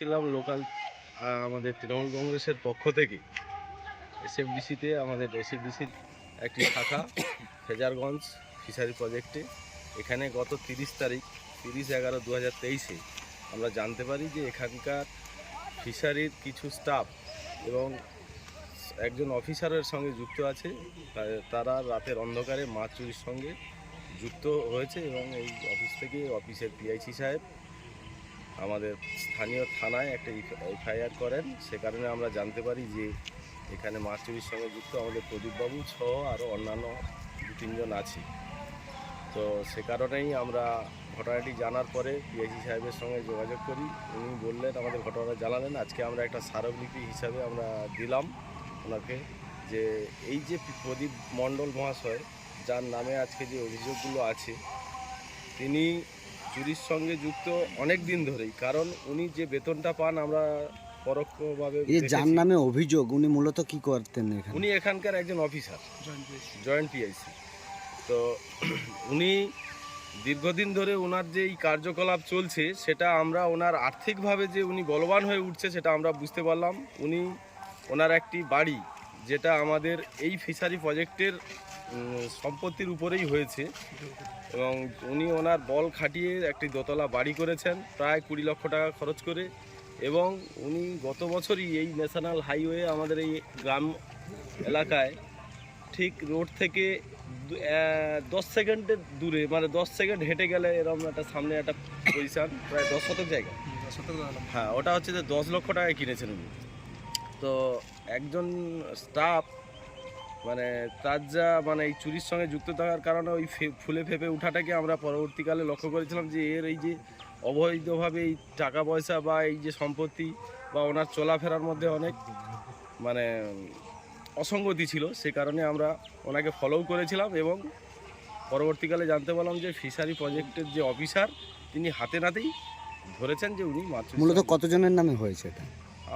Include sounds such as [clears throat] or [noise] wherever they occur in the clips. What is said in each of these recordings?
ছিলাম লোকাল আমাদের তৃণমূল কংগ্রেসের পক্ষ থেকে এসএফডিসিতে আমাদের এসএফডিসির একটি শাখা ফেজারগঞ্জ ফিশারি প্রজেক্টে। এখানে গত তিরিশ তারিখ, তিরিশ এগারো দু হাজার তেইশে আমরা জানতে পারি যে এখানকার ফিশারির কিছু স্টাফ এবং একজন অফিসারের সঙ্গে যুক্ত আছে, তারা রাতের অন্ধকারে মাছ চুরির সঙ্গে যুক্ত হয়েছে এবং এই অফিস থেকে অফিসের পিআইসি সাহেব আমাদের স্থানীয় থানায় একটা এফআইআর করেন। সে কারণে আমরা জানতে পারি যে এখানে মাছ চুরির সঙ্গে যুক্ত আমাদের প্রদীপবাবু সহ আরও অন্যান্য দু, তিনজন আছে। তো সে কারণেই আমরা ঘটনাটি জানার পরে পিআইসি সাহেবের সঙ্গে যোগাযোগ করি। উনি বললেন, আমাদের ঘটনাটা জানালেন, আজকে আমরা একটা স্মারকলিপি হিসাবে আমরা দিলাম ওনাকে, যে এই যে প্রদীপ মণ্ডল মহাশয়, যার নামে আজকে যে অভিযোগগুলো আছে, তিনি চুরির সঙ্গে যুক্ত অনেক দিন ধরেই। কারণ উনি যে বেতনটা পান আমরা পরোক্ষভাবে এই যার নামে অভিযোগ উনি মূলত কি করতেন এখানে? উনি এখানকার একজন অফিসার। জয়েন্ট পিআইসি তো [clears throat] উনি দীর্ঘদিন ধরে ওনার যে এই কার্যকলাপ চলছে সেটা আমরা ওনার আর্থিকভাবে যে উনি বলবান হয়ে উঠছে সেটা আমরা বুঝতে পারলাম। উনি ওনার একটি বাড়ি যেটা আমাদের এই ফিশারি প্রজেক্টের সম্পত্তির উপরেই হয়েছে। এবং উনি ওনার বল খাটিয়ে একটি দোতলা বাড়ি করেছেন প্রায় কুড়ি লক্ষ টাকা খরচ করে। এবং উনি গত বছরই এই ন্যাশনাল হাইওয়ে আমাদের এই গ্রাম এলাকায় ঠিক রোড থেকে দশ সেকেন্ডের দূরে মানে দশ সেকেন্ড হেঁটে গেলে এরকম একটা সামনে একটা পজিশন প্রায় দশ শতক জায়গা। হ্যাঁ ওটা হচ্ছে যে দশ লক্ষ টাকায় কিনেছেন উনি। তো একজন স্টাফ মানে তার যা মানে এই চুরির সঙ্গে যুক্ত থাকার কারণে ওই ফুলে ফেপে উঠাটাকে আমরা পরবর্তীকালে লক্ষ্য করেছিলাম যে এর এই যে অবৈধভাবে এই টাকা পয়সা বা এই যে সম্পত্তি বা ওনার চলাফেরার মধ্যে অনেক মানে অসঙ্গতি ছিল, সে কারণে আমরা ওনাকে ফলোও করেছিলাম এবং পরবর্তীকালে জানতে পারলাম যে ফিশারি প্রজেক্টের যে অফিসার তিনি হাতে নাতেই ধরেছেন যে উনি মাছ মূলত কতজনের নামে হয়েছে এটা?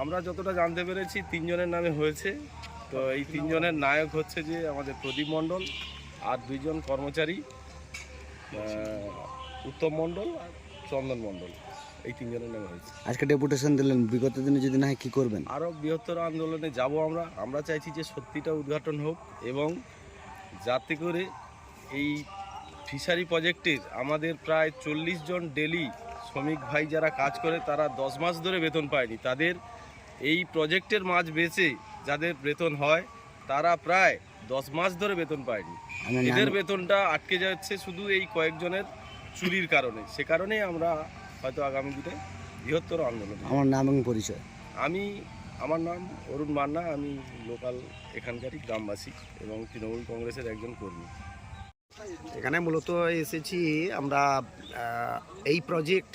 আমরা যতটা জানতে পেরেছি তিনজনের নামে হয়েছে। তো এই তিনজনের নায়ক হচ্ছে যে আমাদের প্রদীপ মণ্ডল আর দুইজন কর্মচারী উত্তম মণ্ডল আর চন্দন মণ্ডল। এই তিনজনের নামে হয়েছে। আজকে ডেপুটেশন দিলেন বিগত দিনে যদি না হয় কি করবেন? আরও বৃহত্তর আন্দোলনে যাব আমরা। আমরা চাইছি যে সত্যিটা উদ্ঘাটন হোক এবং যাতে করে এই ফিশারি প্রজেক্টের আমাদের প্রায় চল্লিশ জন ডেলি শ্রমিক ভাই যারা কাজ করে তারা দশ মাস ধরে বেতন পায়নি। তাদের এই প্রজেক্টের মাছ বেচে যাদের বেতন হয় তারা প্রায় দশ মাস ধরে বেতন পায়নি। এদের বেতনটা আটকে যাচ্ছে শুধু এই কয়েকজনের চুরির কারণে। সে কারণেই আমরা হয়তো আগামী দিনে বৃহত্তর আন্দোলন আমার নাম এবং পরিচয়। আমি আমার নাম অরুণ মান্না আমি লোকাল এখানকারই গ্রামবাসী এবং তৃণমূল কংগ্রেসের একজন কর্মী। এখানে মূলত এসেছি আমরা এই প্রজেক্ট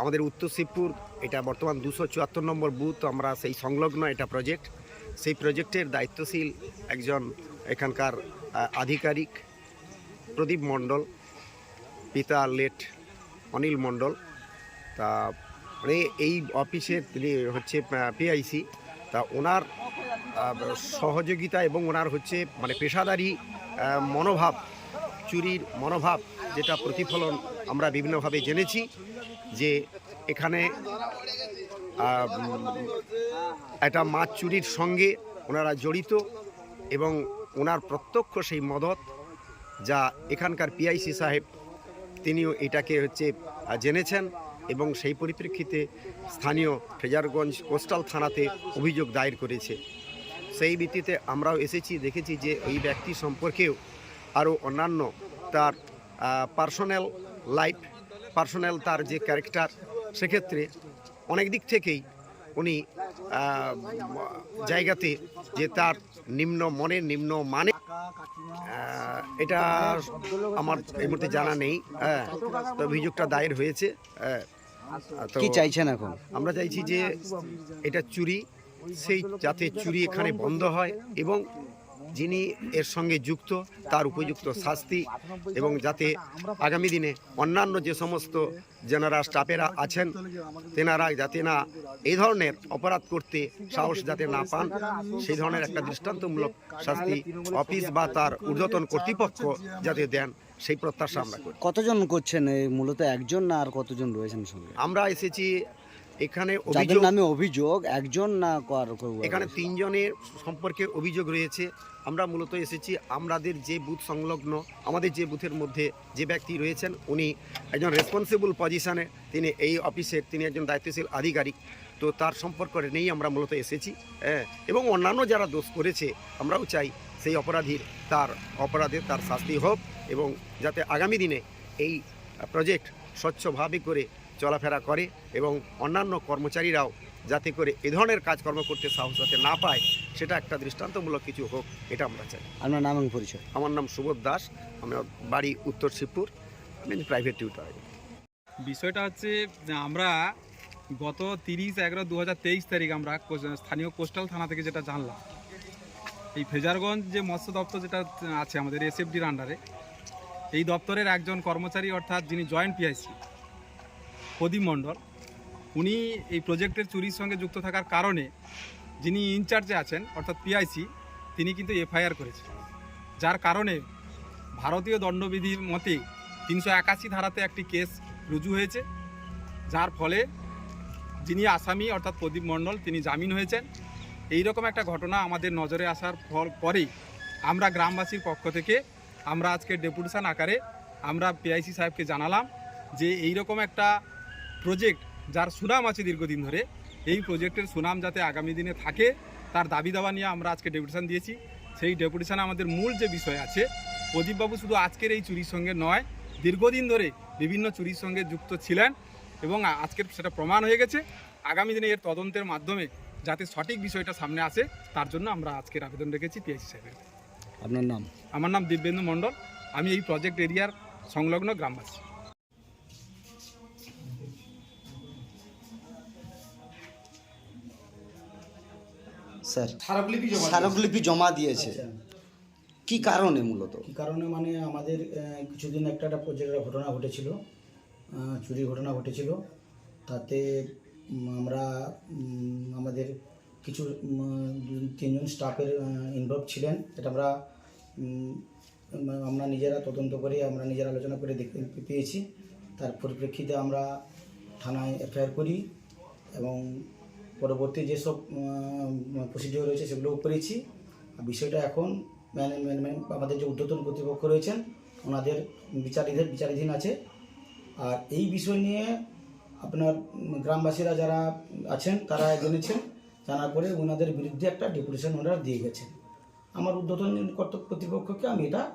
আমাদের উত্তর শিবপুর, এটা বর্তমান দুশো চুয়াত্তর নম্বর বুথ আমরা সেই সংলগ্ন এটা প্রজেক্ট সেই প্রজেক্টের দায়িত্বশীল একজন এখানকার আধিকারিক প্রদীপ মণ্ডল, পিতা লেট অনিল মণ্ডল। তা মানে এই অফিসে তিনি হচ্ছে পিআইসি তা ওনার সহযোগিতা এবং ওনার হচ্ছে মানে পেশাদারি মনোভাব, চুরির মনোভাব যেটা প্রতিফলন আমরা বিভিন্নভাবে জেনেছি। যে এখানে একটা মাছ চুরির সঙ্গে ওনারা জড়িত এবং ওনার প্রত্যক্ষ সেই মদত যা এখানকার পিআইসি সাহেব, তিনিও এটাকে হচ্ছে জেনেছেন এবং সেই পরিপ্রেক্ষিতে স্থানীয় ফেজারগঞ্জ কোস্টাল থানাতে অভিযোগ দায়ের করেছে। সেই ভিত্তিতে আমরাও এসেছি, দেখেছি যে ওই ব্যক্তি সম্পর্কেও আরও অন্যান্য তার পার্সোনাল লাইফ পার্সোনাল তার যে ক্যারেক্টার সেক্ষেত্রে অনেক দিক থেকেই উনি জায়গাতে যে তার নিম্ন মনে নিম্ন মানে এটা আমার এই মুহূর্তে জানা নেই। হ্যাঁ তো অভিযোগটা দায়ের হয়েছে। হ্যাঁ কি চাইছেন এখন? আমরা চাইছি যে এটা চুরি সেই যাতে চুরি এখানে বন্ধ হয় এবং যিনি এর সঙ্গে যুক্ত তার উপযুক্ত শাস্তি এবং যাতে আগামী দিনে অন্যান্য যে সমস্ত যেনারা স্টাফেরা আছেন তেনারা যাতে না এই ধরনের অপরাধ করতে সাহস যাতে না পান সেই ধরনের একটা দৃষ্টান্তমূলক শাস্তি অফিস বা তার ঊর্ধ্বতন কর্তৃপক্ষ যাতে দেন সেই প্রত্যাশা আমরা করি। কতজন করছেন? এই মূলত একজন না আর কতজন রয়েছেন সঙ্গে? আমরা এসেছি এখানে যাদের অভিযোগ নামে অভিযোগ একজন না এখানে তিনজনের সম্পর্কে অভিযোগ রয়েছে। আমরা মূলত এসেছি আমাদের যে বুথ সংলগ্ন আমাদের যে বুথের মধ্যে যে ব্যক্তি রয়েছেন উনি একজন রেসপন্সিবল পজিশনে তিনি এই অফিসের তিনি একজন দায়িত্বশীল আধিকারিক। তো তার সম্পর্ক নেই আমরা মূলত এসেছি হ্যাঁ এবং অন্যান্য যারা দোষ করেছে আমরাও চাই সেই অপরাধীর তার অপরাধে তার শাস্তি হোক এবং যাতে আগামী দিনে এই প্রজেক্ট স্বচ্ছভাবে করে চলাফেরা করে এবং অন্যান্য কর্মচারীরাও যাতে করে এ ধরনের কাজকর্ম করতে সাহস যাতে না পায় সেটা একটা দৃষ্টান্তমূলক কিছু হোক এটা আমরা চাই। আপনার নাম এবং পরিচয়? আমার নাম সুবোধ দাস আমার বাড়ি উত্তর শিবপুর আমি প্রাইভেট টিউটার বিষয়টা হচ্ছে আমরা গত তিরিশ এগারো দু হাজার তেইশ তারিখ আমরা কোচ- স্থানীয় কোস্টাল থানা থেকে যেটা জানলাম এই ফেজারগঞ্জ যে মৎস্য দপ্তর যেটা আছে আমাদের এসএফডির আন্ডারে এই দপ্তরের একজন কর্মচারী অর্থাৎ যিনি জয়েন্ট পিআইসি প্রদীপ মণ্ডল, উনি এই প্রজেক্টের চুরির সঙ্গে যুক্ত থাকার কারণে যিনি ইনচার্জে আছেন, অর্থাৎ পিআইসি তিনি কিন্তু এফআইআর করেছেন। যার কারণে ভারতীয় দণ্ডবিধির মতে তিনশো একাশি ধারাতে একটি কেস রুজু হয়েছে, যার ফলে যিনি আসামি, অর্থাৎ প্রদীপ মণ্ডল, তিনি জামিন হয়েছেন। এই রকম একটা ঘটনা আমাদের নজরে আসার ফল পরেই আমরা গ্রামবাসীর পক্ষ থেকে আমরা আজকে ডেপুটেশন আকারে আমরা পিআইসি সাহেবকে জানালাম যে এই রকম একটা প্রজেক্ট যার সুনাম আছে দীর্ঘদিন ধরে এই প্রজেক্টের সুনাম যাতে আগামী দিনে থাকে তার দাবি দাওয়া নিয়ে আমরা আজকে ডেপুটেশন দিয়েছি। সেই ডেপুটেশনে আমাদের মূল যে বিষয় আছে প্রদীপবাবু শুধু আজকের এই চুরির সঙ্গে নয় দীর্ঘদিন ধরে বিভিন্ন চুরির সঙ্গে যুক্ত ছিলেন এবং আজকের সেটা প্রমাণ হয়ে গেছে। আগামী দিনে এর তদন্তের মাধ্যমে যাতে সঠিক বিষয়টা সামনে আসে তার জন্য আমরা আজকের আবেদন রেখেছি পিএইচি সাহেবের। আপনার নাম? আমার নাম দিব্যেন্দু মণ্ডল আমি এই প্রজেক্ট এরিয়ার সংলগ্ন গ্রামবাসী। স্যার। স্মারকলিপি জমা দিয়েছে। আচ্ছা। কি কারণে মূলত? কী কারণে মানে আমাদের কিছুদিন একটা একটা প্রজেক্টের ঘটনা ঘটেছিল। আহ, চুরি ঘটনা ঘটেছিল। তাতে আমরা আমাদের কিছু তিনজন স্টাফের ইনভলভ ছিলেন। এটা আমরা আমরা নিজেরা তদন্ত করে আমরা নিজেরা আলোচনা করে দেখতে পেয়েছি। তার পরিপ্রেক্ষিতে আমরা থানায় এফআইআর করি এবং পরবর্তী যেসব প্রসিডিওর রয়েছে সেগুলোও করেছি। আর বিষয়টা এখন আমাদের যে ঊর্ধ্বতন কর্তৃপক্ষ রয়েছেন ওনাদের বিচারিধীন বিচারাধীন আছে। আর এই বিষয় নিয়ে আপনার গ্রামবাসীরা যারা আছেন তারা জেনেছেন জানার পরে ওনাদের বিরুদ্ধে একটা ডেপুটেশন ওনারা দিয়ে গেছেন। আমার ঊর্ধ্বতন কর্তৃ- কর্তৃপক্ষকে আমি এটা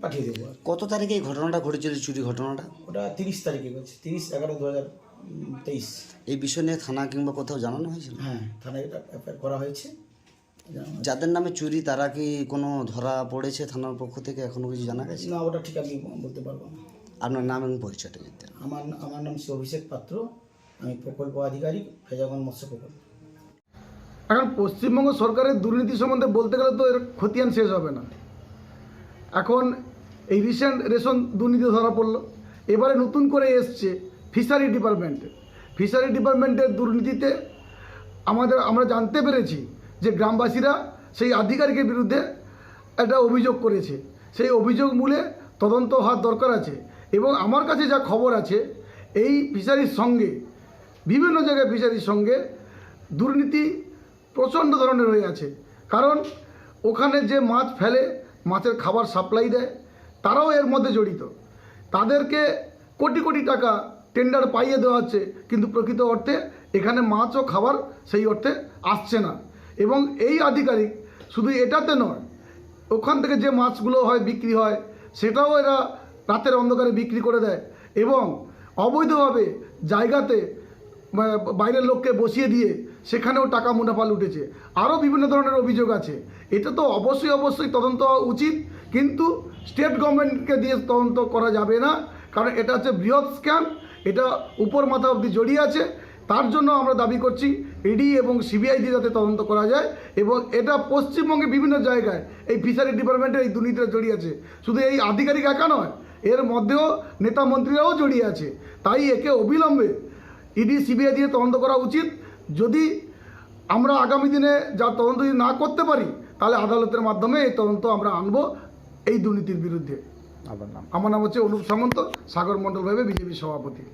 পাঠিয়ে দেবো। কত তারিখে এই ঘটনাটা ঘটেছিল চুরি ঘটনাটা? ওটা তিরিশ তারিখে গেছে তিরিশ এগারো দু হাজার তেইশ। এই বিষয় নিয়ে থানা কিংবা কোথাও জানানো হয়েছিল? হ্যাঁ থানায় এটা এফআইআর করা হয়েছে। যাদের নামে চুরি তারা কি কোনো ধরা পড়েছে থানার পক্ষ থেকে? এখনও কিছু জানা গেছে? না ওটা ঠিক আমি বলতে পারব না। আপনার নাম এবং পরিচয়টা দিতে আমার আমার নাম শ্রী অভিষেক পাত্র। আমি প্রকল্প আধিকারিক ফেজাগঞ্জ মৎস্য প্রকল্প। এখন পশ্চিমবঙ্গ সরকারের দুর্নীতি সম্বন্ধে বলতে গেলে তো এর খতিয়ান শেষ হবে না। এখন এই রিসেন্ট রেশন দুর্নীতি ধরা পড়ল। এবারে নতুন করে এসছে ফিশারি ডিপার্টমেন্টে। ফিশারি ডিপার্টমেন্টের দুর্নীতিতে আমাদের, আমরা জানতে পেরেছি যে গ্রামবাসীরা সেই আধিকারিকের বিরুদ্ধে একটা অভিযোগ করেছে। সেই অভিযোগ মূলে তদন্ত হওয়ার দরকার আছে এবং আমার কাছে যা খবর আছে, এই ফিশারির সঙ্গে, বিভিন্ন জায়গায় ফিশারির সঙ্গে দুর্নীতি প্রচণ্ড ধরনের হয়ে আছে। কারণ ওখানে যে মাছ ফেলে, মাছের খাবার সাপ্লাই দেয়, তারাও এর মধ্যে জড়িত। তাদেরকে কোটি কোটি টাকা টেন্ডার পাইয়ে দেওয়া হচ্ছে কিন্তু প্রকৃত অর্থে এখানে মাছ ও খাবার সেই অর্থে আসছে না। এবং এই আধিকারিক শুধু এটাতে নয়, ওখান থেকে যে মাছগুলো হয় বিক্রি হয়, সেটাও এরা রাতের অন্ধকারে বিক্রি করে দেয় এবং অবৈধভাবে জায়গাতে বাইরের লোককে বসিয়ে দিয়ে সেখানেও টাকা মুনাফা লুটেছে। আরও বিভিন্ন ধরনের অভিযোগ আছে। এটা তো অবশ্যই অবশ্যই তদন্ত হওয়া উচিত, কিন্তু স্টেট গভর্নমেন্টকে দিয়ে তদন্ত করা যাবে না, কারণ এটা হচ্ছে বৃহৎ স্ক্যাম এটা উপর মাথা অবধি জড়িয়ে আছে। তার জন্য আমরা দাবি করছি ইডি এবং সিবিআই দিয়ে যাতে তদন্ত করা যায় এবং এটা পশ্চিমবঙ্গে বিভিন্ন জায়গায় এই ফিশারি ডিপার্টমেন্টের এই দুর্নীতিটা জড়িয়ে আছে। শুধু এই আধিকারিক একা নয়, এর মধ্যেও নেতা মন্ত্রীরাও জড়িয়ে আছে। তাই একে অবিলম্বে ইডি সিবিআই দিয়ে তদন্ত করা উচিত। যদি আমরা আগামী দিনে যা তদন্ত যদি না করতে পারি, তাহলে আদালতের মাধ্যমে এই তদন্ত আমরা আনব এই দুর্নীতির বিরুদ্ধে। আপনার নাম। আমার নাম হচ্ছে অনুপ সামন্ত সাগর মণ্ডল ভাবে বিজেপি সভাপতি।